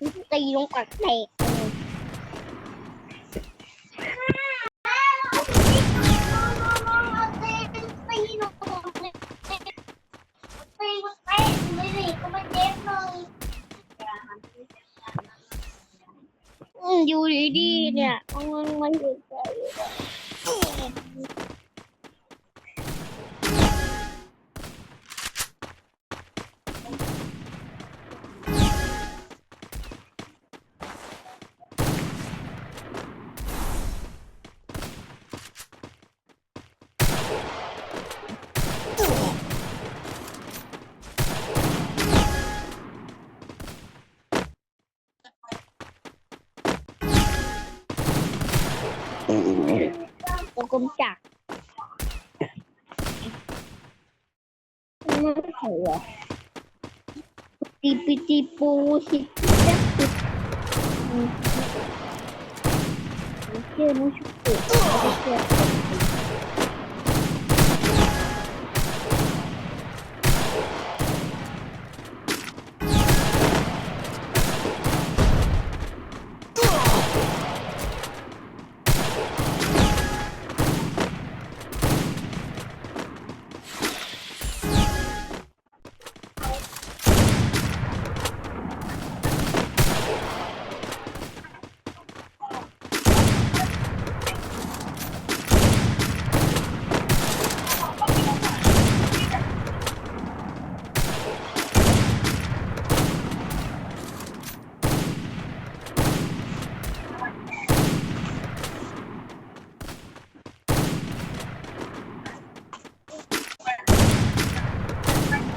ตีลงกัดแตกเลยอืมอยู่ดีๆเนี่ยมันมันอยู่ วงกลมจักรไม่ใช่เหรอตีปีตีปูสิจักติดเชื่อไม่ชุบติด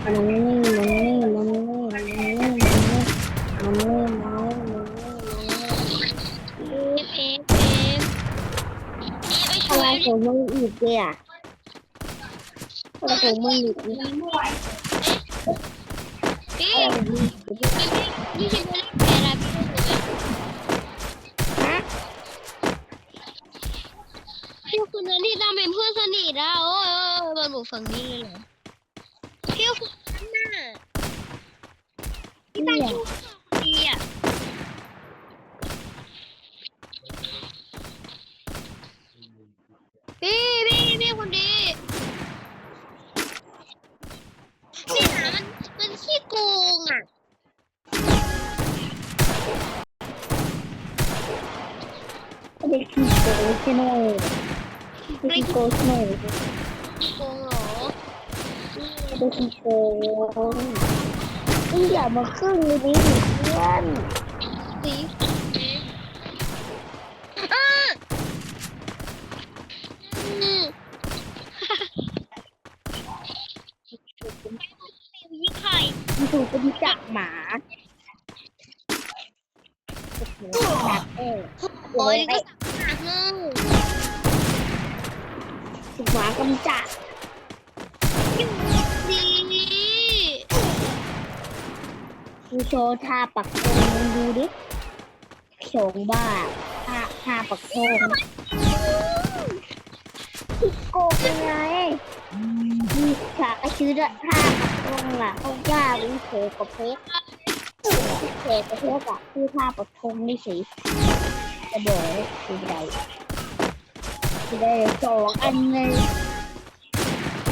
มันนี่มันนี่มันนี่มันนี่มันนี่มันนี่มันนี่เอฟนี่ะไรของมึงอีกเนี่ยอะไรของมึงอีกเยพี่อะไรของมึงอีกเยพี่จะนที่คุณเล่ทำเป็นเพื่อนสนิทแอ้ะโอ้ยบอลบุกฝั่งนี้เลยเหรอ ที่ตั้งชื่อดีอะพี่พี่พี่คนดีนี่หามันมันขี้โกงอะเด็กขี้โกงใช่ไหมเด็กขี้โกงใช่ไหมขี้โกงเหรอเด็กขี้โกง นี่อย่ามาขึ้นเลยดิเพื่อนสีอะอืมยิงไข่มันถูกเป็นจักหมาจักเออโอ้ยก็สามนึงถูกหมากำจัด ดูโชว์ท่าปักธงมึงดูดิโฉงบ้าท่าท่าปักธงโกงยังไงมีฉากกระชื้อด้วยท่าปักธงล่ะเขาว่าวิเศษกับเพชรเศษกับเพชรอะคือท่าปักธงนี่สิจะบอกเลยคือใดคือได้สองอันเลย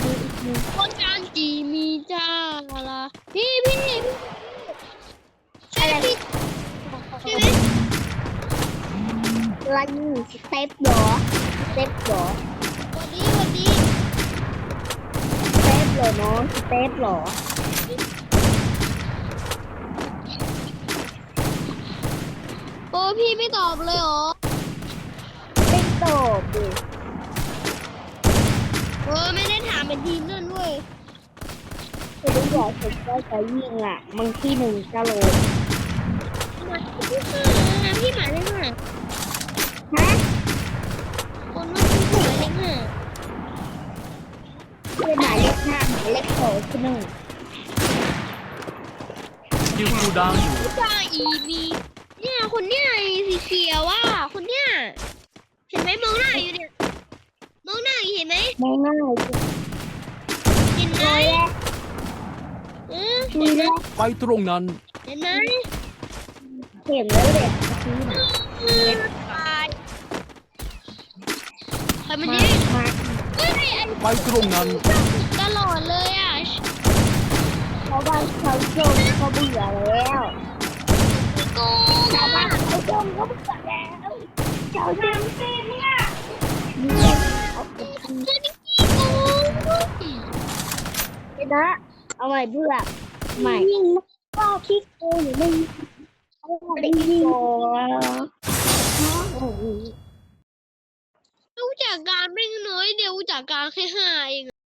ดูอีกหนึ่งคนจานจีมีจ้าละพี่พี่พี่ช่วยพี่ใช่ไหม ลันสเต็ปหรอสเต็ปหรอวันนี้วันนี้สเต็ปเหรอน้องสเต็ปหรอโอ้พี่ไม่ตอบเลยเหรอไม่ตอบดิเออไม่ได้ถามเป็นทีมนั่นเว้ยคือทุกอย่างผมก็จะยิงอะบางที่หนึ่งกะโหลกพี่หมายเลขห้า ฮะคนนั้นคือหมายเลขห้าคือหมายเลขห้าหมายเลขสองคือหนึ่งยิงครูดาวอยู่ผู้ชายอีมีเนี่ยคนเนี้ยไอ้สีเขียวว่ะคนเนี้ยเห็นไหมมองหน้าอยู่เนี่ยมองหน้าอยู่เห็นไหมไม่ง่ายเห็นไหมเหละเออคุยแล้วไปตรงนั้น เห็นไหมเห็นแล้วเด็กซื้อมาตายใค รมันมายิงมาเฮ้ยไอ้ไอ้ไปตรงนั้น ตลอดเลยอะเพราะว่าเขาจมเขาเบื่อแล้วโกงชาวบ้าอะนเขาจมเขาเบื่อแล้วชาวจมเต็มอะนี่เอาไปทำไม่ได้ขี้โกงไปนะเอาใหม่เบื่อใหม่ยิงก็คิดโกงหรือไม่ไม่ได้ยิงโกงรู้ จักการไม่น้อยเดียวจักการแค่ห้าเอง